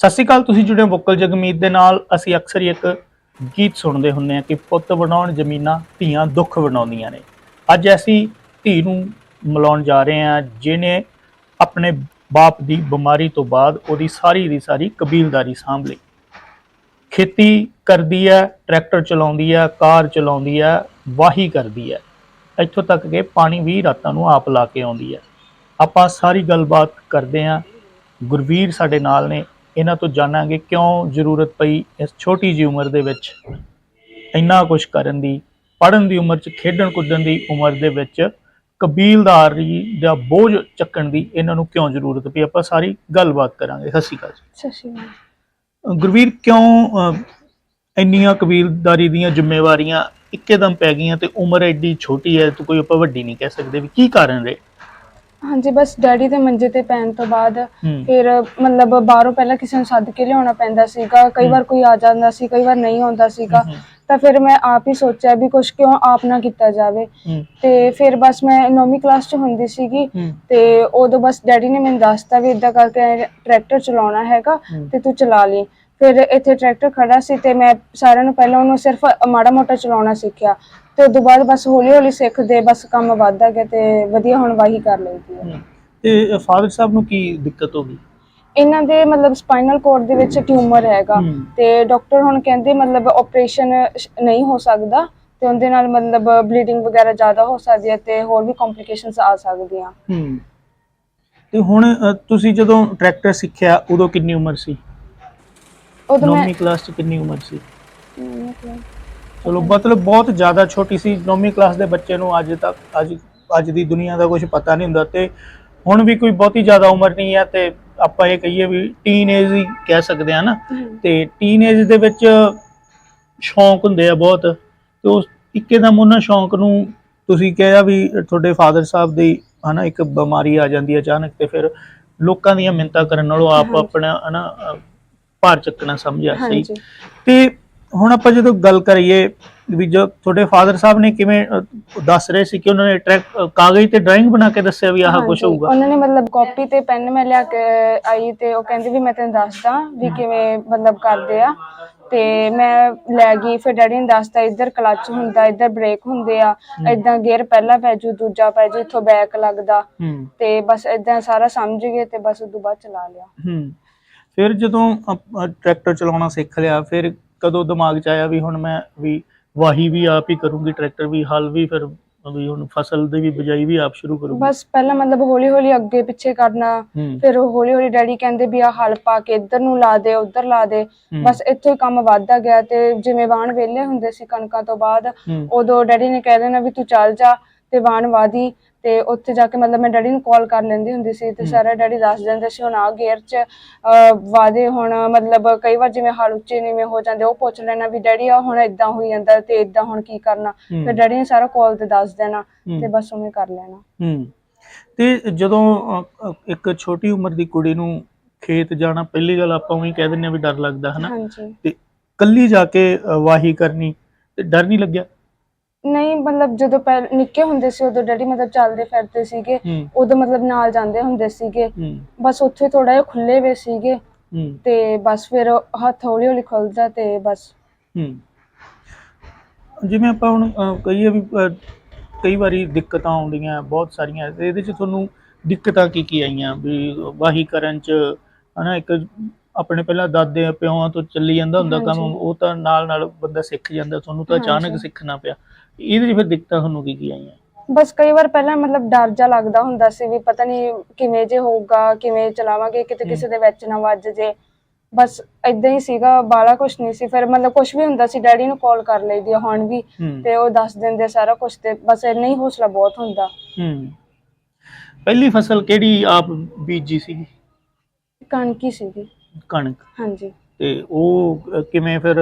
ਸਤਿ ਸ਼੍ਰੀ ਅਕਾਲ, ਤੁਸੀਂ ਜੁੜੇ ਹੋ ਬੁੱਕਲ ਜਗਮੀਤ ਦੇ ਨਾਲ। ਅਸੀਂ ਅਕਸਰ ਹੀ ਇੱਕ ਗੀਤ ਸੁਣਦੇ ਹੁੰਦੇ ਹਾਂ ਕਿ ਪੁੱਤ ਬਣਾਉਣ ਜ਼ਮੀਨਾਂ ਧੀਆਂ ਦੁੱਖ ਬਣਾਉਂਦੀਆਂ ਨੇ। ਅੱਜ ਅਸੀਂ ਧੀ ਨੂੰ ਮਿਲਾਉਣ ਜਾ ਰਹੇ ਹਾਂ, ਜਿਹਨੇ ਆਪਣੇ ਬਾਪ ਦੀ ਬਿਮਾਰੀ ਤੋਂ ਬਾਅਦ ਉਹਦੀ ਸਾਰੀ ਦੀ ਸਾਰੀ ਕਬੀਲਦਾਰੀ ਸਾਂਭ ਲਈ। ਖੇਤੀ ਕਰਦੀ ਹੈ, ਟਰੈਕਟਰ ਚਲਾਉਂਦੀ ਹੈ, ਕਾਰ ਚਲਾਉਂਦੀ ਹੈ, ਵਾਹੀ ਕਰਦੀ ਹੈ। ਇੱਥੋਂ ਤੱਕ ਕਿ ਪਾਣੀ ਵੀ ਰਾਤਾਂ ਨੂੰ ਆਪ ਲਾ ਕੇ ਆਉਂਦੀ ਹੈ। ਆਪਾਂ ਸਾਰੀ ਗੱਲਬਾਤ ਕਰਦੇ ਹਾਂ। ਗੁਰਵੀਰ ਸਾਡੇ ਨਾਲ ਨੇ। ਇਹਨਾਂ ਤੋਂ ਜਾਣਾਂਗੇ ਕਿਉਂ ਜ਼ਰੂਰਤ ਪਈ ਇਸ ਛੋਟੀ ਜਿਹੀ ਉਮਰ ਦੇ ਵਿੱਚ। ਇੰਨਾ ਕੁਝ ਕਰਨ ਦੀ ਪੜਨ ਦੀ ਉਮਰ 'ਚ ਖੇਡਣ ਕੁੱਦਣ ਦੀ ਉਮਰ ਦੇ ਵਿੱਚ ਕਬੀਲਦਾਰੀ ਦਾ ਬੋਝ ਚੱਕਣ ਦੀ ਇਹਨਾਂ ਨੂੰ ਕਿਉਂ ਜ਼ਰੂਰਤ ਪਈ? ਆਪਾਂ ਸਾਰੀ ਗੱਲਬਾਤ ਕਰਾਂਗੇ। ਸਤਿ ਸ਼੍ਰੀ ਅਕਾਲ ਜੀ। ਸਤਿ ਸ਼੍ਰੀ ਅਕਾਲ। ਗੁਰਵੀਰ ਕਿਉਂ ਇੰਨੀਆਂ ਕਬੀਲਦਾਰੀ ਦੀਆਂ ਜ਼ਿੰਮੇਵਾਰੀਆਂ ਇੱਕੇਦਮ ਪੈ ਗਈਆਂ ਤੇ ਉਮਰ ਐਡੀ ਛੋਟੀ ਹੈ ਤੇ ਕੋਈ ਆਪਾਂ ਵੱਡੀ ਨਹੀਂ ਕਹਿ ਸਕਦੇ ਵੀ ਕੀ ਕਾਰਨ ਰਹੇ? ਹਾਂਜੀ ਬਸ ਡੈਡੀ ਦੇ ਮੰਜੇ ਤੇ ਪੈਣ ਤੋਂ ਬਾਅਦ ਹੂੰ। ਫਿਰ ਮਤਲਬ ਬਾਹਰੋਂ ਪਹਿਲਾਂ ਕਿਸੇ ਨੂੰ ਸੱਦ ਕੇ ਲਿਆਉਣਾ ਪੈਂਦਾ ਸੀਗਾ ਕਈ ਵਾਰ ਕੋਈ ਆ ਜਾਂਦਾ ਸੀ ਕਈ ਵਾਰ ਨਹੀਂ ਆਉਂਦਾ ਸੀਗਾ ਹੂੰ, ਤਾਂ ਫਿਰ ਮੈਂ ਆਪ ਹੀ ਸੋਚਿਆ ਵੀ ਕੁਝ ਕਿਉਂ ਆਪ ਨਾ ਕੀਤਾ ਜਾਵੇ। ਹੂੰ। ਤੇ ਫਿਰ ਬਸ ਮੈਂ 9ਵੀਂ ਕਲਾਸ 'ਚ ਹੁੰਦੀ ਸੀਗੀ ਹੂੰ। ਤੇ ਉਦੋਂ ਬਸ ਡੈਡੀ ਨੇ ਮੈਨੂੰ ਦੱਸਤਾ ਵੀ ਇਦਾਂ ਕਰਕੇ ਟਰੈਕਟਰ ਚਲਾਉਣਾ ਹੈਗਾ ਹੂੰ। ਤੇ ਤੂੰ ਚਲਾ ਲਈ। ਫਿਰ ਇੱਥੇ ਟਰੈਕਟਰ ਖੜਾ ਸੀ ਤੇ ਮੈਂ ਸਾਰਿਆਂ ਨੂੰ ਪਹਿਲਾਂ ਉਹਨੂੰ ਸਿਰਫ ਮਾੜਾ ਮੋਟਾ ਚਲਾਉਣਾ ਸਿੱਖਿਆ। ਤੇ ਉਦੋਂ ਬਾਅਦ ਬਸ ਹੌਲੀ ਹੌਲੀ ਸਿੱਖਦੇ ਬਸ ਕੰਮ ਵੱਧਦਾ ਗਿਆ ਤੇ ਵਧੀਆ ਹੁਣ ਵਾਹੀ ਕਰ ਲਈਦੀ ਹੈ। ਤੇ ਫਾਦਰ ਸਾਹਿਬ ਨੂੰ ਕੀ ਦਿੱਕਤ ਹੋ ਗਈ? ਇਹਨਾਂ ਦੇ ਮਤਲਬ ਸਪਾਈਨਲ ਕੋਰਡ ਦੇ ਵਿੱਚ ਟਿਊਮਰ ਹੈਗਾ। ਤੇ ਡਾਕਟਰ ਹੁਣ ਕਹਿੰਦੇ ਮਤਲਬ ਆਪਰੇਸ਼ਨ ਨਹੀਂ ਹੋ ਸਕਦਾ ਤੇ ਉਹਦੇ ਨਾਲ ਮਤਲਬ ਬਲੀਡਿੰਗ ਵਗੈਰਾ ਜ਼ਿਆਦਾ ਹੋ ਸਕਦੀ ਹੈ ਤੇ ਹੋਰ ਵੀ ਕੰਪਲਿਕੇਸ਼ਨਸ ਆ ਸਕਦੀਆਂ। ਹੂੰ। ਤੇ ਹੁਣ ਅ, ਤੁਸੀਂ ਜਦੋਂ ਟਰੈਕਟਰ ਸਿੱਖਿਆ ਉਦੋਂ ਕਿੰਨੀ ਉਮਰ ਸੀ? ਉਦੋਂ ਮੈਂ 9ਵੀਂ ਕਲਾਸ 'ਚ ਕਿੰਨੀ ਉਮਰ ਸੀ? ਚਲੋ ਮਤਲਬ ਬਹੁਤ ਜ਼ਿਆਦਾ ਛੋਟੀ ਸੀ 9ਵੀਂ ਕਲਾਸ ਦੇ ਬੱਚੇ ਨੂੰ ਅੱਜ ਤੱਕ ਅੱਜ ਅੱਜ ਦੀ ਦੁਨੀਆ ਦਾ ਕੁਝ ਪਤਾ ਨਹੀਂ ਹੁੰਦਾ ਤੇ ਹੁਣ ਵੀ ਕੋਈ ਬਹੁਤੀ ਜ਼ਿਆਦਾ ਉਮਰ ਨਹੀਂ ਹੈ ਤੇ ਆਪਾਂ ਇਹ ਕਹੀਏ ਵੀ ਟੀਨੇਜ ਹੀ ਕਹਿ ਸਕਦੇ ਆ ਨਾ। ਤੇ ਟੀਨੇਜ ਦੇ ਵਿੱਚ ਸ਼ੌਂਕ ਹੁੰਦੇ ਆ ਬਹੁਤ। ਤੇ ਉਸ ਇੱਕੇਦਮ ਉਹਨਾਂ ਸ਼ੌਂਕ ਨੂੰ ਤੁਸੀਂ ਕਿਹਾ ਵੀ ਤੁਹਾਡੇ ਫਾਦਰ ਸਾਹਿਬ ਦੀ ਹਨਾ ਇੱਕ ਬਿਮਾਰੀ ਆ ਜਾਂਦੀ ਹੈ ਅਚਾਨਕ ਤੇ ਫਿਰ ਲੋਕਾਂ ਦੀਆਂ ਮਿੰਤਾ ਕਰਨ ਨਾਲੋਂ ਆਪ। ਆਪਣਾ ਹਨਾ ਭਾਰ ਚੱਕਣਾ ਸਮਝਿਆ ਸਹੀ। ਤੇ ਹੁਣ ਆਪਾਂ ਜਦੋਂ ਗੱਲ ਕਰੀਏ ਵੀ ਜੋ ਤੁਹਾਡੇ ਫਾਦਰ ਸਾਹਿਬ ਨੇ ਕਿਵੇਂ ਦੱਸ ਰਹੇ ਸੀ ਕਿ ਉਹਨਾਂ ਨੇ ਟਰੈਕ ਕਾਗਜ਼ ਤੇ ਡਰਾਇੰਗ ਬਣਾ ਕੇ ਦੱਸਿਆ ਵੀ ਆਹ ਕੁਝ ਹਾਂਜੀ, ਹੋਊਗਾ? ਉਹਨਾਂ ਨੇ ਮਤਲਬ ਕਾਪੀ ਤੇ ਪੈਨ ਮੈਂ ਲਿਆ ਕੇ ਆਈ ਤੇ ਉਹ ਕਹਿੰਦੇ ਵੀ ਮੈਂ ਤੈਨੂੰ ਦੱਸਦਾ ਵੀ ਕਿਵੇਂ ਮਤਲਬ ਕਰਦੇ ਆ। ਤੇ ਮੈਂ ਲੈ ਗਈ ਫਿਰ ਡੈਡੀ ਨੇ ਦੱਸਤਾ ਇੱਧਰ ਕਲੱਚ ਹੁੰਦਾ ਇੱਧਰ ਬ੍ਰੇਕ ਹੁੰਦੇ ਆ ਇਦਾਂ ਗੇਅਰ ਪਹਿਲਾ ਪੈ ਜੂ ਦੂਜਾ ਪੈ ਜੂ ਇੱਥੋਂ ਬੈਕ ਲੱਗਦਾ। ਹੂੰ। ਤੇ ਬਸ ਇਦਾਂ ਸਾਰਾ ਸਮਝ ਗਏ ਤੇ ਬਸ ਉਦੋਂ ਬਾਅਦ ਚਲਾ ਲਿਆ। ਹੂੰ। ਫਿਰ ਜਦੋਂ ਅਪ- ਅ, ਟਰੈਕਟਰ ਚਲਾਉਣਾ ਸਿੱਖ ਲਿਆ ਫਿਰ ਕਦੋਂ ਦਿਮਾਗ 'ਚ ਆਇਆ ਵੀ ਹੁਣ ਮੈਂ ਵੀ ਵਾਹੀ ਵੀ ਆਪ ਹੀ ਕਰੂੰਗੀ ਟਰੈਕਟਰ ਵੀ ਹਲ ਵੀ ਫਿਰ ਵੀ ਹੁਣ ਫਸਲ ਦੀ ਵੀ ਬਿਜਾਈ ਵੀ ਆਪ ਸ਼ੁਰੂ ਕਰੂੰਗੀ। ਬਸ ਪਹਿਲਾਂ ਮਤਲਬ ਹੌਲੀ ਹੌਲੀ ਅੱਗੇ ਪਿੱਛੇ ਕਰਨਾ ਫਿਰ ਹੌਲੀ ਹੌਲੀ ਡੈਡੀ ਕਹਿੰਦੇ ਵੀ ਆ ਹਲ ਪਾ ਕੇ ਇੱਧਰ ਨੂੰ ਲਾ ਦੇ ਉੱਧਰ ਲਾ ਦੇ। ਬਸ ਇੱਥੋਂ ਹੀ ਕੰਮ ਵੱਧਦਾ ਗਿਆ ਤੇ ਜਿਵੇਂ ਵਾਹਣ ਵਿਹਲੇ ਹੁੰਦੇ ਸੀ ਕਣਕਾਂ ਤੋਂ ਬਾਅਦ ਉਦੋਂ ਡੈਡੀ ਨੇ ਕਹਿ ਦੇਣਾ ਵੀ ਤੂੰ ਚੱਲ ਜਾ ਤੇ ਵਾਹਣ ਵਾਦੀ ਤੇ ਉੱਥੇ ਜਾ ਕੇ ਮਤਲਬ ਮੈਂ ਡੈਡੀ ਨੂੰ ਕਾਲ ਕਰ ਲੈਂਦੀ ਹੁੰਦੀ ਸੀ ਤੇ ਸਾਰਾ ਡੈਡੀ ਦੱਸ ਦਿੰਦੇ ਸੀ ਹੁਣ ਆ ਗੇਅਰ 'ਚ ਵਾਦੇ ਹੁਣ ਮਤਲਬ ਕਈ ਵਾਰ ਜਿਵੇਂ ਹਲ ਉੱਚੇ ਨੀਵੇਂ ਹੋ ਜਾਂਦੇ ਉਹ ਪੁੱਛ ਲੈਣਾ ਵੀ ਡੈਡੀ ਆ ਹੁਣ ਇਦਾਂ ਹੋਈ ਜਾਂਦਾ ਤੇ ਇਦਾਂ ਹੁਣ ਕੀ ਕਰਨਾ। ਫਿਰ ਡੈਡੀ ਨੇ ਸਾਰਾ ਕਾਲ ਤੇ ਦੱਸ ਦੇਣਾ। ਤੇ ਬਸ ਉਵੇਂ ਕਰ ਲੈਣਾ। ਹੂੰ। ਤੇ ਜਦੋਂ ਇੱਕ ਛੋਟੀ ਉਮਰ ਦੀ ਕੁੜੀ ਨੂੰ ਖੇਤ ਜਾਣਾ ਪਹਿਲੀ ਗੱਲ ਆਪਾਂ ਉਹੀ ਕਹਿ ਦਿੰਦੇ ਆ ਵੀ ਡਰ ਲੱਗਦਾ ਹਨਾ? ਤੇ ਕੱਲੀ ਜਾ ਕੇ ਵਾਹੀ ਕਰਨੀ ਤੇ ਡਰ ਨਹੀਂ ਲੱਗਿਆ? ਨਹੀਂ ਮਤਲਬ ਜਦੋਂ ਪਹਿਲ ਨਿੱਕੇ ਹੁੰਦੇ ਸੀ ਉਦੋਂ ਡੈਡੀ ਮਤਲਬ ਚੱਲਦੇ ਫਿਰਦੇ ਸੀਗੇ। ਹੂੰ। ਉਦੋਂ ਮਤਲਬ ਨਾਲ ਜਾਂਦੇ ਹੁੰਦੇ ਸੀਗੇ। ਹੂੰ। ਬਸ ਉੱਥੇ ਥੋੜਾ ਜਿਹਾ ਖੁੱਲੇ ਵੇ ਸੀਗੇ। ਹੂੰ। ਤੇ ਬਸ ਫਿਰ ਹੱਥ ਹੌਲੀ ਹੌਲੀ ਖੁੱਲਦਾ ਤੇ ਬਸ। ਹੂੰ। ਜਿਵੇਂ ਆਪਾਂ ਹੁਣ ਅ, ਕਹੀਏ ਵੀ ਕਈ ਵਾਰੀ ਦਿੱਕਤਾਂ ਆਉਂਦੀਆਂ ਬਹੁਤ ਸਾਰੀਆਂ। ਤੇ ਇਹਦੇ ਚ ਤੁਹਾਨੂੰ ਦਿੱਕਤਾਂ ਕੀ ਕੀ ਆਈਆਂ? ਵੀ ਵਾਹੀ ਕਰਨ ਚ ਹਨਾ ਇੱਕ ਆਪਣੇ ਪਹਿਲਾਂ ਦਾਦੇ ਪਿਓਾਂ ਤੋਂ ਚੱਲੀ ਜਾਂਦਾ ਹੁੰਦਾ ਕੰਮ। ਉਹ ਤਾਂ ਨਾਲ ਨਾਲ ਬੰਦਾ ਸਿੱਖ ਜਾਂਦਾ ਤੁਹਾਨੂੰ ਤਾਂ ਅਚਾਨਕ। ਸਿੱਖਣਾ ਪਿਆ। ਇਹਦੇ ਚ ਫਿਰ ਦਿੱਕਤਾਂ ਤੁਹਾਨੂੰ ਕੀ ਕੀ ਆਈਆਂ? ਬਸ ਕਈ ਵਾਰ ਪਹਿਲਾਂ ਮਤਲਬ ਡਰ ਜਾ ਲੱਗਦਾ ਹੁੰਦਾ ਸੀ ਵੀ ਪਤਾ ਨਹੀਂ ਕਿਵੇਂ ਜੇ ਹੋਊਗਾ ਕਿਵੇਂ ਚਲਾਵਾਂਗੇ ਕਿਤੇ। ਕਿਸੇ ਦੇ ਵਿੱਚ ਨਾ ਵੱਜ ਜੇ। ਬਸ ਇਦਾਂ ਹੀ ਸੀਗਾ ਬਾਲਾ ਕੁਛ ਨਹੀਂ ਸੀ। ਫਿਰ ਮਤਲਬ ਕੁਛ ਵੀ ਹੁੰਦਾ ਸੀ ਡੈਡੀ ਨੂੰ ਕਾਲ ਕਰ ਲਈਦੀ ਆ ਹੁਣ ਵੀ ਤੇ ਉਹ ਦੱਸ ਦਿੰਦੇ ਸਾਰਾ ਕੁਝ ਤੇ ਬਸ ਇੰਨਾ ਹੀ ਹੌਸਲਾ ਬਹੁਤ ਹੁੰਦਾ। ਹੂੰ। ਪਹਿਲੀ ਫਸਲ ਕਿਹੜੀ ਆਪ ਬੀਜੀ ਸੀ ਕਣਕ ਸੀਗੀ। ਕਣਕ। ਹਾਂਜੀ। ਤੇ ਉਹ ਅ, ਕਿਵੇਂ ਫਿਰ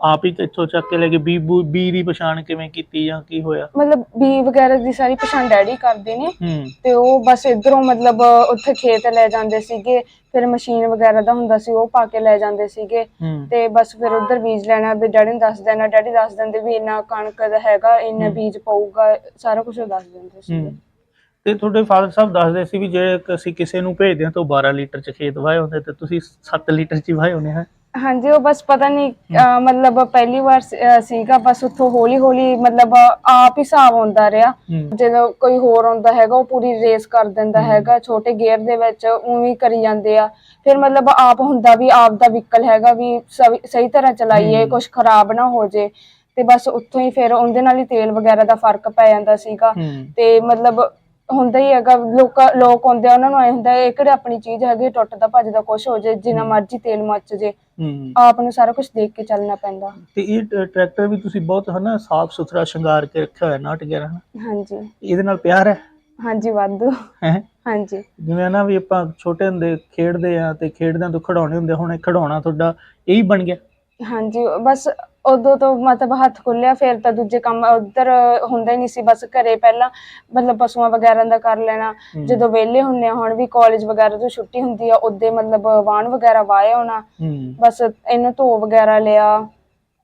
ਆਪ ਹੀ ਇੱਥੋਂ ਚੱਕ ਕੇ ਲੈ ਕੇ ਬੀ ਬੂ- ਬੀ ਦੀ ਪਛਾਣ ਕਿਵੇਂ ਕੀਤੀ ਜਾਂ ਕੀ ਹੋਇਆ? ਮਤਲਬ ਬੀ ਵਗੈਰਾ ਦੀ ਸਾਰੀ ਪਛਾਣ ਡੈਡੀ ਕਰਦੇ ਨੇ। ਹੂੰ। ਤੇ ਉਹ ਬਸ ਇਧਰੋਂ ਮਤਲਬ ਉੱਥੇ ਖੇਤ ਲੈ ਜਾਂਦੇ ਸੀਗੇ। ਫਿਰ ਮਸ਼ੀਨ ਵਗੈਰਾ ਦਾ ਹੁੰਦਾ ਸੀ ਉਹ ਪਾ ਕੇ ਲੈ ਜਾਂਦੇ ਸੀਗੇ। ਹੂੰ। ਤੇ ਬਸ ਫਿਰ ਉਧਰ ਬੀਜ ਲੈਣਾ ਵੀ ਡੈਡੀ ਨੂੰ ਦੱਸ ਦੇਣਾ। ਡੈਡੀ ਦੱਸ ਦਿੰਦੇ ਵੀ ਇੰਨਾ ਕਣਕ ਦਾ ਹੈਗਾ ਇੰਨਾ ਹਮ। ਬੀਜ ਪਊਗਾ ਸਾਰਾ ਕੁਝ ਦੱਸ ਦਿੰਦੇ ਸੀ ਹੂੰ ਤੇ ਤੁਹਾਡੇ ਫਾਦਰ ਸਾਹਿਬ ਦੱਸਦੇ ਸੀ ਵੀ ਜੇ ਅਸੀਂ ਕਿਸੇ ਨੂੰ ਭੇਜਦੇ ਹਾਂ ਤਾਂ ਉਹ 12 ਲੀਟਰ ਚ ਖੇਤ ਵਾਏ ਹੁੰਦੇ ਤੇ ਤੁਸੀਂ 7 ਲੀਟਰ ਚ ਹੀ ਵਾਏ ਹੁੰਦੇ ਹੈ ਹਾਂਜੀ ਉਹ ਬਸ ਪਤਾ ਨਹੀਂ ਅਹ ਮਤਲਬ ਪਹਿਲੀ ਵਾਰ ਸ- ਅਹ ਸੀਗਾ ਬਸ ਉੱਥੋਂ ਹੌਲੀ ਹੌਲੀ ਮਤਲਬ ਆਪ ਹੀ ਹਿਸਾਬ ਆਉਂਦਾ ਰਿਹਾ। ਜਦੋਂ ਕੋਈ ਹੋਰ ਆਉਂਦਾ ਹੈਗਾ ਉਹ ਪੂਰੀ ਰੇਸ ਕਰ ਦਿੰਦਾ ਹੈਗਾ ਛੋਟੇ ਗੇਅਰ ਦੇ ਵਿੱਚ ਉਵੇਂ ਹੀ ਕਰੀ ਜਾਂਦੇ ਆ। ਫਿਰ ਮਤਲਬ ਆਪ ਹੁੰਦਾ ਵੀ ਆਪ ਦਾ ਵਹੀਕਲ ਹੈਗਾ ਵੀ ਸਵੀ- ਸਹੀ ਤਰ੍ਹਾਂ ਚਲਾਈਏ ਹਮ। ਕੁਝ ਖਰਾਬ ਨਾ ਹੋ ਜੇ। ਤੇ ਬਸ ਉੱਥੋਂ ਹੀ ਫਿਰ ਉਹਦੇ ਨਾਲ ਹੀ ਤੇਲ ਵਗੈਰਾ ਦਾ ਫ਼ਰਕ ਪੈ ਜਾਂਦਾ ਸੀਗਾ। ਹੂੰ। ਤੇ ਮਤਲਬ ਹੁੰਦਾ ਹੀ ਹੈਗਾ ਲੋਕ ਲੋਕ ਆਉਂਦੇ ਆ ਉਹਨਾਂ ਨੂੰ ਐ ਹੁੰਦਾ ਇਹ ਕਿਹੜੀ ਆਪਣੀ ਚੀਜ਼ ਹੈਗੀ ਟੁੱਟਦਾ ਭੱਜਦਾ ਕੁਝ ਹੋ ਜੇ ਜਿੰਨਾ ਮਰਜ਼ੀ ਤੇਲ ਮੱਚ ਜੇ ਹੂੰ ਆਪ ਨੂੰ ਸਾਰਾ ਕੁਝ ਦੇਖ ਕੇ ਚੱਲਣਾ ਪੈਂਦਾ। ਤੇ ਇਹ ਟ- ਟਰੈਕਟਰ ਵੀ ਤੁਸੀਂ ਬਹੁਤ ਹਨਾ ਸਾਫ਼ ਸੁਥਰਾ ਸ਼ਿੰਗਾਰ ਕੇ ਰੱਖਿਆ ਹੋਇਆ ਨਾਟ ਗਿਆ ਹਨਾ? ਹਾਂਜੀ। ਇਹਦੇ ਨਾਲ ਪਿਆਰ ਹੈ? ਹਾਂਜੀ ਵਾਧੂ। ਹੈ? ਹਾਂਜੀ। ਜਿਵੇਂ ਨਾ ਵੀ ਆਪਾਂ ਛੋਟੇ ਹੁੰਦੇ ਖੇਡਦੇ ਆ ਤੇ ਖੇਡਦਿਆਂ ਤੋਂ ਖਿਡੌਣੇ ਹੁੰਦੇ ਹੁਣ ਇਹ ਖਿਡੌਣਾ ਤੁਹਾਡਾ ਇਹੀ ਬਣ ਗਿਆ। ਹਾਂਜੀ ਬਸ ਉਦੋਂ ਤੋਂ ਮਤਲਬ ਹੱਥ ਖੁੱਲਿਆ ਫਿਰ ਤਾਂ ਦੂਜੇ ਕੰਮ ਉਧਰ ਹੁੰਦਾ ਹੀ ਨਹੀਂ ਸੀ ਬਸ ਘਰੇ ਪਹਿਲਾਂ ਮਤਲਬ ਪਸ਼ੂਆਂ ਵਗੈਰਾ ਦਾ ਕਰ ਲੈਣਾ। ਹੂੰ। ਜਦੋਂ ਵਿਹਲੇ ਹੁੰਨੇ ਆ ਹੁਣ ਵੀ ਕਾਲਜ ਵਗੈਰਾ ਤੋਂ ਛੁੱਟੀ ਹੁੰਦੀ ਆ ਉਦੋਂ ਮਤਲਬ ਵਾਣ ਵਗੈਰਾ ਵਾਏ ਹੋਣਾ। ਹੂੰ। ਬਸ ਇਹਨੂੰ ਧੋ ਵਗੈਰਾ ਲਿਆ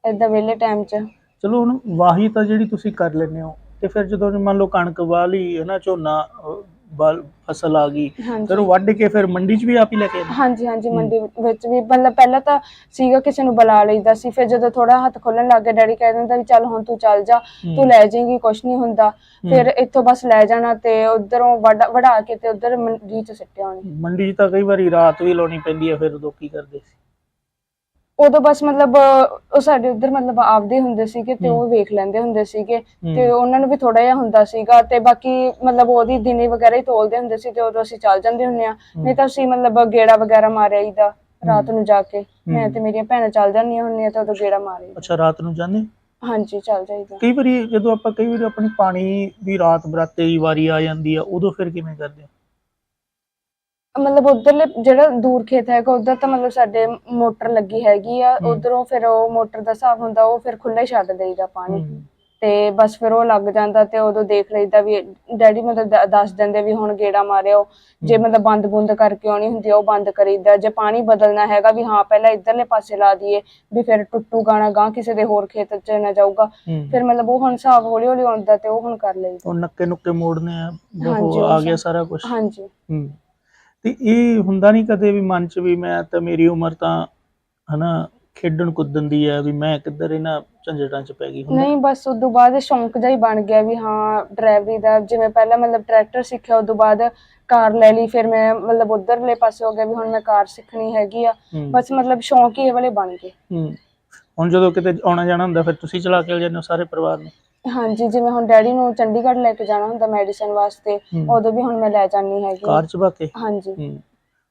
ਏਦਾਂ ਵਿਹਲੇ ਟਾਈਮ 'ਚ। ਚਲੋ ਹੁਣ ਵਾਹੀ ਤਾਂ ਜਿਹੜੀ ਤੁਸੀਂ ਕਰ ਲੈਂਦੇ ਹੋ ਤੇ ਫਿਰ ਜਦੋਂ ਮੰਨ ਲਓ ਕਣਕ ਵਾਹ ਲਈ ਹੈ ਨਾ ਝੋਨਾ ਅਹ, ਬਲ ਫਸਲ ਆ ਗਈ ਫਿਰ ਹਾਂਜੀ ਵੱਢ ਕੇ ਫਿਰ ਮੰਡੀ 'ਚ ਵੀ ਆਪ ਹੀ ਲੈ ਕੇ ਆਉਂਦੇ? ਹਾਂਜੀ ਹਾਂਜੀ ਮੰਡੀ ਵਿੱਚ ਵੀ। ਮਤਲਬ ਪਹਿਲਾਂ ਤਾਂ ਸੀਗਾ ਕਿਸੇ ਨੂੰ ਬੁਲਾ ਲਈਦਾ ਸੀ ਫਿਰ ਜਦੋਂ ਥੋੜਾ ਹੱਥ ਖੋਲਣ ਲੱਗ ਗਿਆ ਡੈਡੀ ਕਹਿ ਦਿੰਦਾ ਵੀ ਚੱਲ ਹੁਣ ਤੂੰ ਚੱਲ ਜਾ ਤੂੰ ਲੈ ਜਾਏਂਗੀ ਕੁਛ ਨਹੀਂ ਹੁੰਦਾ। ਫਿਰ ਇੱਥੋਂ ਬਸ ਲੈ ਜਾਣਾ ਤੇ ਉਧਰੋਂ ਵੜਾ ਕੇ ਤੇ ਉਧਰ ਮੰਡੀ 'ਚ ਸਿੱਟਿਆ ਉਹਨੇ। ਮੰਡੀ 'ਚ ਤਾਂ ਕਈ ਵਾਰੀ ਰਾਤ ਵੀ ਲਾਉਣੀ ਪੈਂਦੀ ਹੈ ਫਿਰ ਉਦੋਂ ਕੀ ਕਰਦੇ ਸੀ। ਉਦੋਂ ਬਸ ਮਤਲਬ ਉਹ ਸਾਡੇ ਉਧਰ ਮਤਲਬ ਆਪਦੇ ਹੁੰਦੇ ਸੀਗੇ ਤੇ ਉਹ ਵੇਖ ਲੈਂਦੇ ਹੁੰਦੇ ਸੀਗੇ ਤੇ ਉਹਨਾਂ ਨੂੰ ਵੀ ਥੋੜਾ ਜਿਹਾ ਹੁੰਦਾ ਸੀਗਾ ਤੇ ਬਾਕੀ ਮਤਲਬ ਉਹਦੀ ਦਿਨੇ ਵਗੈਰਾ ਹੀ ਤੋਲਦੇ ਹੁੰਦੇ ਸੀ ਤੇ ਉਦੋਂ ਅਸੀਂ ਚੱਲ ਜਾਂਦੇ ਹੁੰਨੇ ਆ ਨਹੀਂ ਤਾਂ ਅਸੀਂ ਮਤਲਬ ਗੇੜਾ ਵਗੈਰਾ ਮਾਰਿਆ ਈਦਾ ਰਾਤ ਨੂੰ ਜਾ ਕੇ। ਮੈਂ ਤੇ ਮੇਰੀਆਂ ਭੈਣਾਂ ਚੱਲ ਜਾਂਦੀਆਂ ਹੁੰਦੀਆਂ ਤਾਂ ਉਦੋਂ ਗੇੜਾ ਮਾਰੇ ਅੱਛਾ ਰਾਤ ਨੂੰ ਜਾਂਦੇ? ਹਾਂਜੀ ਚੱਲ ਜਾਈਦਾ। ਕਈ ਵਾਰੀ ਜਦੋਂ ਆਪਾਂ ਕਈ ਵਾਰੀ ਆਪਣੀ ਪਾਣੀ ਦੀ ਰਾਤ ਬਰਾਤੇ ਦੀ ਵਾਰੀ ਆ ਜਾਂਦੀ ਆ ਉਦੋਂ ਫਿਰ ਕਿਵੇਂ ਕਰਦੇ? ਆ ਮਤਲਬ ਉਧਰਲੇ ਜਿਹੜਾ ਦੂਰ ਖੇਤ ਹੈਗਾ ਉਧਰ ਤਾਂ ਮਤਲਬ ਸਾਡੇ ਮੋਟਰ ਲੱਗੀ ਹੈਗੀ ਆ ਉਧਰੋਂ ਫਿਰ ਉਹ ਮੋਟਰ ਦਾ ਹਿਸਾਬ ਹੁੰਦਾ ਉਹ ਫਿਰ ਖੁੱਲਾ ਹੀ ਛੱਡ ਦੇਈਦਾ ਪਾਣੀ। ਤੇ ਬਸ ਫਿਰ ਉਹ ਲੱਗ ਜਾਂਦਾ ਤੇ ਉਦੋਂ ਦੇਖ ਲਈਦਾ ਵੀ ਡੈਡੀ ਮਤਲਬ ਦ- ਦੱਸ ਦਿੰਦੇ ਵੀ ਹੁਣ ਗੇੜਾ ਮਾਰਿਓ ਜੇ ਮਤਲਬ ਬੰਦ ਬੁੰਦ ਕਰਕੇ ਆਉਣੀ ਹੁੰਦੀ ਆ ਉਹ ਬੰਦ ਕਰੀਦਾ ਜੇ ਪਾਣੀ ਬਦਲਣਾ ਹੈਗਾ ਵੀ ਹਾਂ ਪਹਿਲਾਂ ਇਧਰਲੇ ਪਾਸੇ ਲਾ ਦਈਏ ਵੀ ਫਿਰ ਟੁੱਟੂ ਗਾਣਾ ਗਾਂ ਕਿਸੇ ਦੇ ਹੋਰ ਖੇਤ 'ਚ ਨਾ ਜਾਊਗਾ। ਫਿਰ ਮਤਲਬ ਉਹ ਹੁਣ ਹਿਸਾਬ ਹੌਲੀ ਹੌਲੀ ਆਉਂਦਾ ਤੇ ਉਹ ਹੁਣ ਕਰ ਲਈਦਾ। ਉਹ ਨੱਕੇ ਨੁੱਕੇ ਮੋੜਨੇ ਆ ਹਾਂਜੀ, ਉਹ ਆ ਗਿਆ ਸਾਰਾ ਕੁਝ ਹਾਂਜੀ। ਹੂੰ। ਤੇ ਇਹ ਹੁੰਦਾ ਨਹੀਂ ਕਦੇ ਵੀ ਮਨ ਚ ਵੀ ਮੈਂ ਤਾਂ ਮੇਰੀ ਉਮਰ ਤਾਂ ਹਨਾ ਖੇਡਣ ਕੁੱਦਣ ਦੀ ਹੈ ਵੀ ਮੈਂ ਕਿੱਧਰ ਇਹਨਾਂ ਝੰਜਟਾਂ ਚ ਪੈ ਗਈ ਹੁੰਦਾ। ਨਹੀਂ ਬਸ ਉਦੋਂ ਬਾਅਦ ਸ਼ੌਂਕ ਜਿਹਾ ਹੀ ਬਣ ਗਿਆ ਵੀ ਹਾਂ ਡਰਾਈਵਰੀ ਦਾ ਜਿਵੇਂ ਪਹਿਲਾਂ ਮਤਲਬ ਟਰੈਕਟਰ ਸਿੱਖਿਆ ਉਦੋਂ ਬਾਅਦ ਕਾਰ ਲੈ ਲਈ ਫਿਰ ਮੈਂ ਮਤਲਬ ਉਧਰਲੇ ਪਾਸੇ ਹੋ ਗਿਆ ਵੀ ਹੁਣ ਮੈਂ ਕਾਰ ਸਿੱਖਣੀ ਹੈਗੀ ਆ। ਹੂੰ, ਬਸ ਮਤਲਬ ਸ਼ੌਂਕ ਹੀ ਇਹ ਵਾਲੇ ਬਣ ਗਏ। ਹੂੰ। ਹੁਣ ਜਦੋਂ ਕਿਤੇ ਆਉਣਾ ਜਾਣਾ ਹੁੰਦਾ ਫਿਰ ਤੁਸੀਂ ਚਲਾ ਕੇ ਜਾਂਦੇ ਹੋ ਸਾਰੇ ਪਰਿਵਾਰ ਨੂੰ। ਹਾਂਜੀ ਜਿਵੇਂ ਹੁਣ ਡੈਡੀ ਨੂੰ ਚੰਡੀਗੜ੍ਹ ਲੈ ਕੇ ਜਾਣਾ ਹੁੰਦਾ ਮੈਡੀਸਨ ਵਾਸਤੇ ਹੂੰ। ਉਦੋਂ ਵੀ ਹੁਣ ਮੈਂ ਲੈ ਜਾਂਦੀ ਹੈਗੀ। ਕਾਰ ਚ ਬਾ ਕੇ? ਹਾਂਜੀ। ਹੂੰ।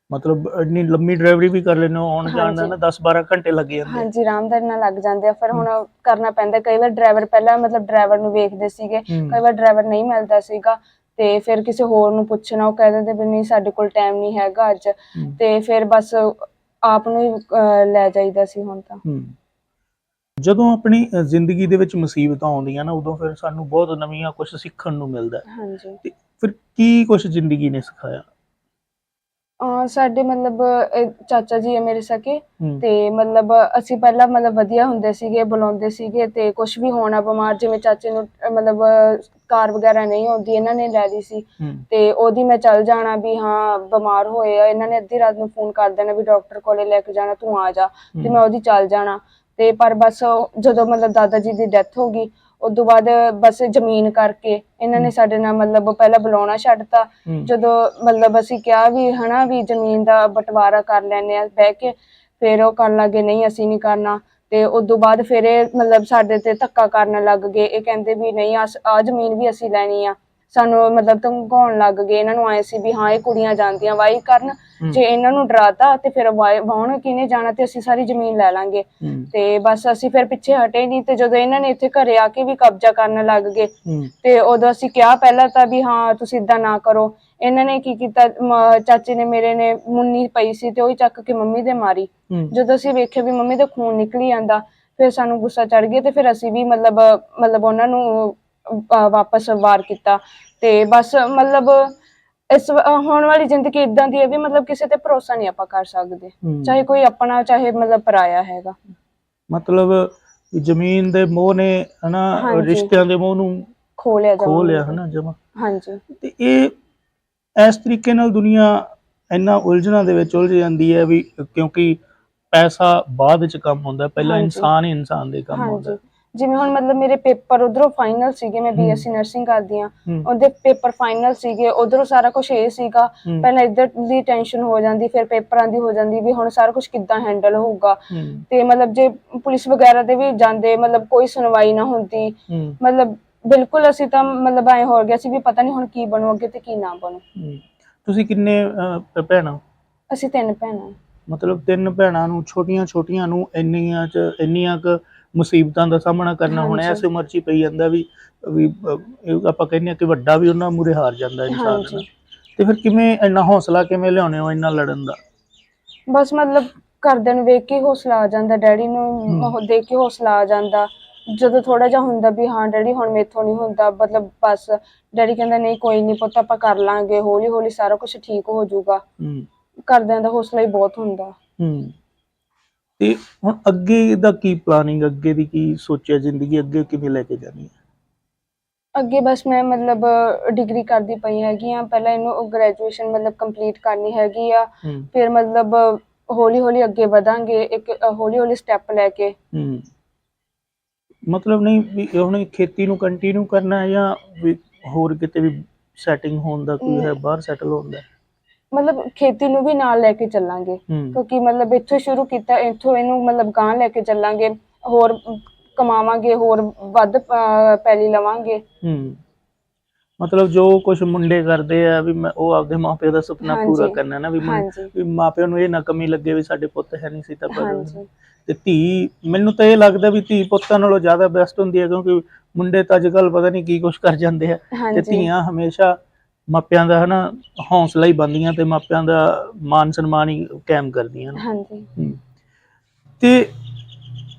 ਮਤਲਬ ਇੰਨੀ ਲੰਮੀ ਡਰਾਈਵਰੀ ਵੀ ਕਰ ਲੈਂਦੇ ਹੋ ਆਉਣ ਜਾਣ ਦਾ ਨਾ 10 12 ਘੰਟੇ ਲੱਗ ਜਾਂਦੇ ਹਾਂਜੀ ਆਰਾਮਦਾਰੀ ਨਾਲ ਲੱਗ ਜਾਂਦੇ ਆ ਫਿਰ ਹੁਣ ਕਰਨਾ ਪੈਂਦਾ ਕਈ ਵਾਰ ਡਰਾਈਵਰ ਪਹਿਲਾਂ ਮਤਲਬ ਡਰਾਈਵਰ ਨੂੰ ਵੇਖਦੇ ਸੀਗੇ ਹੂੰ। ਕਈ ਵਾਰ ਡਰਾਈਵਰ ਨਹੀਂ ਮਿਲਦਾ ਸੀਗਾ ਤੇ ਫਿਰ ਕਿਸੇ ਹੋਰ ਨੂੰ ਪੁੱਛਣਾ ਉਹ ਕਹਿ ਦਿੰਦੇ ਵੀ ਨਹੀਂ ਸਾਡੇ ਕੋਲ ਟਾਈਮ ਨਹੀਂ ਹੈਗਾ ਅੱਜ। ਹੂੰ। ਤੇ ਫਿਰ ਬਸ ਆਪ ਨੂੰ ਹੀ ਅਹ, ਲੈ ਜਾਈਦਾ ਸੀ ਹੁਣ ਤਾਂ। ਹੂੰ। ਜਦੋਂ ਆਪਣੀ ਜ਼ਿੰਦਗੀ ਦੇ ਵਿੱਚ ਮੁਸੀਬਤਾਂ ਆਉਂਦੀਆਂ ਨਾ ਉਦੋਂ ਫਿਰ ਸਾਨੂੰ ਬਹੁਤ ਨਵੀਆਂ ਕੁਝ ਸਿੱਖਣ ਨੂੰ ਮਿਲਦਾ ਹੈ। ਹਾਂਜੀ। ਤੇ ਫਿਰ ਕੀ ਕੁਝ ਜ਼ਿੰਦਗੀ ਨੇ ਸਿਖਾਇਆ? ਅਹ, ਸਾਡੇ ਮਤਲਬ ਚਾਚਾ ਜੀ ਹੈ ਮੇਰੇ ਸਕੇ। ਹੂੰ। ਤੇ ਮਤਲਬ ਅਸੀਂ ਪਹਿਲਾਂ ਮਤਲਬ ਵਧੀਆ ਹੁੰਦੇ ਸੀਗੇ ਬੁਲਾਉਂਦੇ ਸੀਗੇ ਤੇ ਕੁਝ ਵੀ ਹੋਣਾ ਬਿਮਾਰ ਜਿਵੇਂ ਚਾਚੇ ਨੂੰ ਅਹ, ਮਤਲਬ ਕਾਰ ਵਗੈਰਾ ਨਹੀਂ ਆਉਂਦੀ ਇਹਨਾਂ ਨੇ ਲੈ ਲਈ ਸੀ। ਹੂੰ। ਤੇ ਉਹਦੀ ਮੈਂ ਚੱਲ ਜਾਣਾ ਵੀ ਹਾਂ ਬਿਮਾਰ ਹੋਏ ਆ ਇਹਨਾਂ ਨੇ ਅੱਧੀ ਰਾਤ ਨੂੰ ਫੋਨ ਕਰ ਦੇਣਾ ਵੀ ਡਾਕਟਰ ਕੋਲੇ ਲੈ ਕੇ ਜਾਣਾ ਤੂੰ ਆ ਜਾ। ਤੇ ਮੈਂ ਉਹਦੀ ਚੱਲ ਜਾਣਾ। ਤੇ ਪਰ ਬਸ ਜਦੋਂ ਮਤਲਬ ਦਾਦਾ ਜੀ ਦੀ ਡੈਥ ਹੋ ਗਈ ਉਦੋਂ ਬਾਅਦ ਬਸ ਜ਼ਮੀਨ ਕਰਕੇ ਇਹਨਾਂ ਨੇ ਸਾਡੇ ਨਾਲ ਮਤਲਬ ਪਹਿਲਾਂ ਬੁਲਾਉਣਾ ਛੱਡਤਾ। ਜਦੋਂ ਮਤਲਬ ਅਸੀਂ ਕਿਹਾ ਵੀ ਹਨਾ ਵੀ ਜ਼ਮੀਨ ਦਾ ਬਟਵਾਰਾ ਕਰ ਲੈਨੇ ਆ ਬਹਿ ਕੇ ਫਿਰ ਉਹ ਕਰਨ ਲੱਗੇ ਨਹੀਂ ਅਸੀਂ ਨਹੀਂ ਕਰਨਾ। ਤੇ ਉਦੋਂ ਬਾਅਦ ਫਿਰ ਇਹ ਮਤਲਬ ਸਾਡੇ ਤੇ ਧੱਕਾ ਕਰਨ ਲੱਗ ਗਏ। ਇਹ ਕਹਿੰਦੇ ਵੀ ਨਹੀਂ ਆ ਜ਼ਮੀਨ ਵੀ ਅਸੀਂ ਲੈਣੀ ਆ। ਸਾਨੂੰ ਮਤਲਬ ਧਮਕਾਉਣ ਲੱਗ ਗਏ ਇਹਨਾਂ ਨੂੰ ਆਏ ਸੀ ਵੀ ਹਾਂ ਇਹ ਕੁੜੀਆਂ ਜਾਂਦੀਆਂ ਵਾਈ ਕਰਨ। ਜੇ ਇਹਨਾਂ ਨੂੰ ਡਰਾਤਾ ਤੇ ਫਿਰ ਵਾਹ- ਵਾਹੁਣ ਕਿਨੇ ਜਾਣਾ ਤੇ ਅਸੀਂ ਸਾਰੀ ਜ਼ਮੀਨ ਲੈ ਲਾਂਗੇ। ਤੇ ਬਸ ਅਸੀਂ ਫਿਰ ਪਿੱਛੇ ਹਟੇ ਨਹੀਂ ਤੇ ਜਦੋਂ ਇਹਨਾਂ ਨੇ ਇੱਥੇ ਘਰੇ ਆ ਕੇ ਵੀ ਕਬਜ਼ਾ ਕਰਨ ਲੱਗ ਗਏ ਤੇ ਉਦੋਂ ਅਸੀਂ ਕਿਹਾ ਪਹਿਲਾਂ ਤਾਂ ਵੀ ਹਾਂ ਤੁਸੀਂ ਇਦਾਂ ਨਾ ਕਰੋ। ਇਹਨਾਂ ਨੇ ਕੀ ਕੀਤਾ ਚਾਚੇ ਨੇ ਮੇਰੇ ਨੇ ਮੁੰਨੀ ਪਈ ਸੀ ਤੇ ਉਹ ਹੀ ਚੱਕ ਕੇ ਮੰਮੀ ਦੇ ਮਾਰੀ। ਜਦੋਂ ਅਸੀਂ ਵੇਖਿਆ ਵੀ ਮੰਮੀ ਦਾ ਖੂਨ ਨਿਕਲੀ ਜਾਂਦਾ ਫਿਰ ਸਾਨੂੰ ਗੁੱਸਾ ਚੜ ਗਿਆ ਤੇ ਫਿਰ ਅਸੀਂ ਵੀ ਮਤਲਬ ਮਤਲਬ ਉਹਨਾਂ ਨੂੰ ਅਹ, ਵਾਪਸ ਵਾਰ ਕੀਤਾ ਤੇ ਬਸ ਮਤਲਬ ਇਸ ਵ- ਅਹ, ਹੋਣ ਵਾਲੀ ਜ਼ਿੰਦਗੀ ਇਦਾਂ ਦੀ ਹੈ ਵੀ ਮਤਲਬ ਕਿਸੇ ਤੇ ਭਰੋਸਾ ਨਹੀਂ ਆਪਾਂ ਕਰ ਸਕਦੇ। ਹੂੰ। ਚਾਹੇ ਕੋਈ ਆਪਣਾ ਚਾਹੇ ਮਤਲਬ ਪਰਾਇਆ ਹੈਗਾ। ਮਤਲਬ ਜ਼ਮੀਨ ਦੇ ਮੋਹ ਨੇ ਹਨਾ ਹਾਂਜੀ। ਰਿਸ਼ਤਿਆਂ ਦੇ ਮੋਹ ਨੂੰ ਖੋਹ ਲਿਆ ਹਨਾ ਜਮਾ। ਹਾਂਜੀ। ਤੇ ਇਹ ਇਸ ਤਰੀਕੇ ਨਾਲ ਦੁਨੀਆ ਇੰਨਾ ਉਲਝਣਾਂ ਦੇ ਵਿੱਚ ਉਲਝ ਜਾਂਦੀ ਹੈ ਵੀ ਕਿਉਂਕਿ ਪੈਸਾ ਬਾਅਦ ਵਿੱਚ ਕੰਮ ਹੁੰਦਾ ਪਹਿਲਾਂ ਹਾਂਜੀ। ਇਨਸਾਨ ਹੀ ਇਨਸਾਨ ਦੇ ਕੰਮ ਹੁੰਦਾ ਹਾਂਜੀ ਜਿਵੇਂ ਹੁਣ ਮਤਲਬ ਮੇਰੇ ਪੇਪਰ ਉਧਰੋਂ ਫਾਈਨਲ ਸੀਗੇ ਮੈਂ ਬੀਐਸਸੀ ਨਰਸਿੰਗ ਕਰਦੀ ਆ। ਹੂੰ, ਉਹਦੇ ਪੇਪਰ ਫਾਈਨਲ ਸੀਗੇ ਉਧਰੋਂ ਸਾਰਾ ਕੁਝ ਇਹ ਸੀਗਾ। ਹੂੰ, ਪਹਿਲਾਂ ਇੱਧਰ ਦੀ ਟੈਨਸ਼ਨ ਹੋ ਜਾਂਦੀ ਫਿਰ ਪੇਪਰਾਂ ਦੀ ਹੋ ਜਾਂਦੀ ਵੀ ਹੁਣ ਸਾਰਾ ਕੁਝ ਕਿੱਦਾਂ ਹੈਂਡਲ ਹੋਊਗਾ। ਹੂੰ, ਤੇ ਮਤਲਬ ਜੇ ਪੁਲਿਸ ਵਗੈਰਾ ਦੇ ਵੀ ਜਾਂਦੇ ਮਤਲਬ ਕੋਈ ਸੁਣਵਾਈ ਨਾ ਹੁੰਦੀ। ਹੂੰ, ਮਤਲਬ ਬਿਲਕੁਲ ਅਸੀਂ ਤਾਂ ਮਤਲਬ ਐ ਹੋ ਗਿਆ ਸੀ ਵੀ ਪਤਾ ਨਹੀਂ ਹੁਣ ਕੀ ਬਣੂ ਅੱਗੇ ਤੇ ਕੀ ਨਾ ਬਣੂ। ਹੂੰ। ਤੁਸੀਂ ਕਿੰਨੇ ਅਹ, ਭੈਣਾਂ? ਅਸੀਂ ਤਿੰਨ ਭੈਣਾਂ। ਮਤਲਬ ਤਿੰਨ ਭੈਣਾਂ ਨੂੰ ਛੋਟੀਆਂ ਛੋਟੀਆਂ ਨੂੰ ਇੰਨੀਆਂ ਚ ਇੰਨੀਆਂ ਕੁ ਮੁਸੀਬਤਾਂ ਦਾ ਸਾਹਮਣਾ ਕਰਨਾ ਹੁਣ ਹਾਂਜੀ। ਇਸ ਉਮਰ 'ਚ ਹੀ ਪਈ ਜਾਂਦਾ ਵੀ ਵੀ ਅਹ, ਇਹ ਆਪਾਂ ਕਹਿੰਦੇ ਆ ਕਿ ਵੱਡਾ ਵੀ ਉਹਨਾਂ ਮੂਰੇ ਹਾਰ ਜਾਂਦਾ ਇਨਸਾਨ ਹਾਂਜੀ। ਨਾਲ ਤੇ ਫਿਰ ਕਿਵੇਂ ਇੰਨਾ ਹੌਸਲਾ ਕਿਵੇਂ ਲਿਆਉਣੇ ਹੋ ਇੰਨਾ ਲੜਨ ਦਾ? ਬਸ ਮਤਲਬ ਘਰਦਿਆਂ ਨੂੰ ਵੇਖ ਕੇ ਹੀ ਹੌਸਲਾ ਆ ਜਾਂਦਾ ਡੈਡੀ ਨੂੰ ਹਮ। ਉਹ ਦੇਖ ਕੇ ਹੌਸਲਾ ਆ ਜਾਂਦਾ। ਜਦੋਂ ਥੋੜਾ ਜਿਹਾ ਹੁੰਦਾ ਵੀ ਹਾਂ ਡੈਡੀ ਹੁਣ ਮੇਥੋਂ ਨਹੀਂ ਹੁੰਦਾ ਮਤਲਬ ਬਸ ਡੈਡੀ ਕਹਿੰਦਾ ਨਹੀਂ ਕੋਈ ਨਹੀਂ ਪੁੱਤ ਆਪਾਂ ਕਰ ਲਾਂਗੇ ਹੌਲੀ ਹੌਲੀ ਸਾਰਾ ਕੁਝ ਠੀਕ ਹੋ ਜਾਊਗਾ। ਹੂੰ। ਘਰਦਿਆਂ ਦਾ ਹੌਸਲਾ ਹੀ ਬਹੁਤ ਹੁੰਦਾ। ਹੂੰ। ਤੇ ਹੁਣ ਅੱਗੇ ਦਾ ਕੀ ਪਲਾਨਿੰਗ ਅੱਗੇ ਦੀ ਕੀ ਸੋਚਿਆ ਜ਼ਿੰਦਗੀ ਅੱਗੇ ਕਿਵੇਂ ਲੈ ਕੇ ਜਾਣੀ ਹੈ? ਅੱਗੇ ਬਸ ਮੈਂ ਮਤਲਬ ਡਿਗਰੀ ਕਰਦੀ ਪਈ ਹੈਗੀ ਆ ਪਹਿਲਾਂ ਇਹਨੂੰ ਗ੍ਰੈਜੂਏਸ਼ਨ ਮਤਲਬ ਕੰਪਲੀਟ ਕਰਨੀ ਹੈਗੀ ਆ। ਹੂੰ। ਫਿਰ ਮਤਲਬ ਹੌਲੀ ਹੌਲੀ ਅੱਗੇ ਵਧਾਂਗੇ ਇੱਕ ਹੌਲੀ ਹੌਲੀ ਸਟੈਪ ਲੈ ਕੇ। ਹੂੰ। ਮਤਲਬ ਨਹੀਂ ਵੀ ਹੁਣ ਖੇਤੀ ਨੂੰ ਕੰਟੀਨਿਊ ਕਰਨਾ ਹੈ ਜਾਂ ਵੀ ਹੋਰ ਕਿਤੇ ਵੀ ਸੈਟਿੰਗ ਹੋਣ ਦਾ ਕੋਈ ਹੈ। ਬਾਹਰ ਸੈਟਲ ਹੋਣ ਦਾ? ਮਤਲਬ ਖੇਤੀ ਨੂੰ ਵੀ ਨਾਲ ਲੈ ਕੇ ਚੱਲਾਂਗੇ। ਕਿਉਂਕਿ ਮਤਲਬ ਇੱਥੋਂ ਸ਼ੁਰੂ ਕੀਤਾ ਇੱਥੋਂ ਇਹਨੂੰ ਮਤਲਬ ਗਾਂ ਲੈ ਕੇ ਚੱਲਾਂਗੇ। ਹੋਰ ਕਮਾਵਾਂਗੇ ਹੋਰ ਵੱਧ ਪੈਲੀ ਲਵਾਂਗੇ। ਮਤਲਬ ਜੋ ਕੁਝ ਮੁੰਡੇ ਕਰਦੇ ਆ ਵੀ ਮੈਂ ਉਹ ਆਪਦੇ ਮਾਪਿਆਂ ਦਾ ਸੁਪਨਾ। ਪੂਰਾ ਕਰਨਾ ਨਾ ਵੀ ਵੀ ਮਾਪਿਆਂ ਨੂੰ ਇਹ ਨਾ ਕਮੀ ਲੱਗੇ ਵੀ ਸਾਡੇ ਪੁੱਤ ਹੈ ਨਹੀਂ ਸੀ ਤਾਂ ਪਰ ਤੇ ਧੀ ਮੈਨੂੰ ਤਾਂ ਇਹ ਲੱਗਦਾ ਵੀ ਧੀ ਪੁੱਤਾਂ ਨਾਲੋਂ ਜ਼ਿਆਦਾ ਬੈਸਟ ਹੁੰਦੀ ਹੈ ਕਿਉਂਕਿ ਮੁੰਡੇ ਤਾਂ ਅੱਜ ਕੱਲ ਪਤਾ ਨਹੀਂ ਕੀ ਕੁਝ ਕਰ ਜਾਂਦੇ ਆ। ਤੇ ਧੀਆਂ ਹਮੇਸ਼ਾ ਮਾਪਿਆਂ ਦਾ ਹਨਾ ਹੌਸਲਾ ਹੀ ਬੰਦੀਆਂ ਤੇ ਮਾਪਿਆਂ ਦਾ ਮਾਨ ਸਨਮਾਨ ਹੀ ਕਾਇਮ ਕਰਦੀਆਂ ਨੇ। ਹਾਂਜੀ। ਤੇ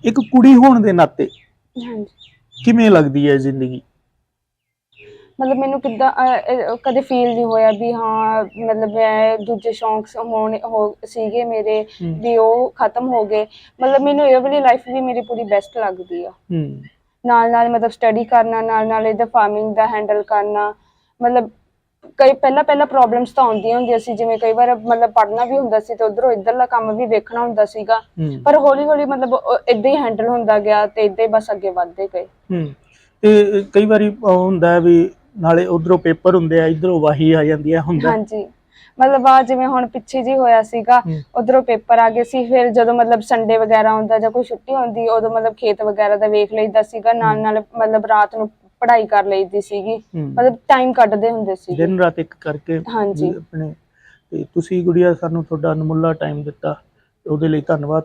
ਇੱਕ ਕੁੜੀ ਹੋਣ ਦੇ ਨਾਤੇ ਹਾਂਜੀ। ਕਿਵੇਂ ਲੱਗਦੀ ਹੈ ਜ਼ਿੰਦਗੀ? ਮਤਲਬ ਮੈਨੂੰ ਕਿੱਦਾਂ ਅਹ, ਅਹ, ਕਦੇ ਫੀਲ ਨਹੀਂ ਹੋਇਆ ਵੀ ਹਾਂ ਮਤਲਬ ਮੈਂ ਦੂਜੇ ਸ਼ੌਂਕ ਸ- ਹੋਣ ਹੋ ਸੀਗੇ ਮੇਰੇ ਹੂੰ। ਵੀ ਉਹ ਖਤਮ ਹੋ ਗਏ। ਮਤਲਬ ਮੈਨੂੰ ਇਹ ਵਾਲੀ ਲਾਈਫ ਵੀ ਮੇਰੀ ਪੂਰੀ ਬੈਸਟ ਲੱਗਦੀ ਆ। ਹੂੰ। ਨਾਲ ਨਾਲ ਮਤਲਬ ਸਟੱਡੀ ਕਰਨਾ ਨਾਲ ਨਾਲ ਇਹਦਾ ਫਾਰਮਿੰਗ ਦਾ ਹੈਂਡਲ ਕਰਨਾ। ਮਤਲਬ ਕਈ ਪਹਿਲਾਂ ਪਹਿਲਾਂ ਪ੍ਰੋਬਲਮਸ ਤਾਂ ਆਉਂਦੀਆਂ ਹੁੰਦੀਆਂ ਸੀ ਜਿਵੇਂ ਕਈ ਵਾਰ ਮਤਲਬ ਪੜ੍ਹਨਾ ਵੀ ਹੁੰਦਾ ਸੀ ਤੇ ਉਧਰੋਂ ਇੱਧਰਲਾ ਕੰਮ ਵੀ ਵੇਖਣਾ ਹੁੰਦਾ ਸੀਗਾ। ਹੂੰ। ਪਰ ਹੌਲੀ ਹੌਲੀ ਮਤਲਬ ਇਦਾਂ ਹੀ ਹੈਂਡਲ ਹੁੰਦਾ ਗਿਆ ਤੇ ਇਦਾਂ ਹੀ ਬਸ ਅੱਗੇ ਵੱਧਦੇ ਗਏ। ਹੂੰ। ਤੇ ਕਈ ਵਾਰੀ ਉਹ ਹੁੰਦਾ ਹੈ ਵੀ ਨਾਲੇ ਉਧਰੋਂ ਪੇਪਰ ਹੁੰਦੇ ਆ ਇਧਰੋਂ ਵਾਹੀ ਆ ਜਾਂਦੀ ਹੈ ਹੁੰਦਾ। ਹਾਂਜੀ। ਮਤਲਬ ਆ ਜਿਵੇਂ ਹੁਣ ਪਿੱਛੇ ਜੀ ਹੋਇਆ ਸੀਗਾ ਹੂੰ। ਉਧਰੋਂ ਪੇਪਰ ਆ ਗਏ ਸੀ ਫਿਰ ਜਦੋਂ ਮਤਲਬ ਸੰਡੇ ਵਗੈਰਾ ਹੁੰਦਾ ਜਾਂ ਕੋਈ ਛੁੱਟੀ ਹੁੰਦੀ ਉਦੋਂ ਮਤਲਬ ਖੇਤ ਵਗੈਰਾ ਦਾ ਵੇਖ ਲਈਦਾ ਸੀਗਾ ਨਾਲ ਨਾਲ ਮਤਲਬ ਰਾਤ ਨੂੰ ਪੜ੍ਹਾਈ ਕਰ ਲਈਦੀ ਸੀਗੀ। ਮਤਲਬ ਟਾਈਮ ਕੱਢਦੇ ਹੁੰਦੇ ਸੀ ਦਿਨ ਰਾਤ ਇੱਕ ਕਰਕੇ ਹਾਂਜੀ। ਆਪਣੇ ਤੇ ਤੁਸੀਂ ਗੁੜੀਆ ਸਾਨੂੰ ਤੁਹਾਡਾ ਅਨਮੁੱਲਾ ਟਾਈਮ ਦਿੱਤਾ ਉਹਦੇ ਲਈ ਧੰਨਵਾਦ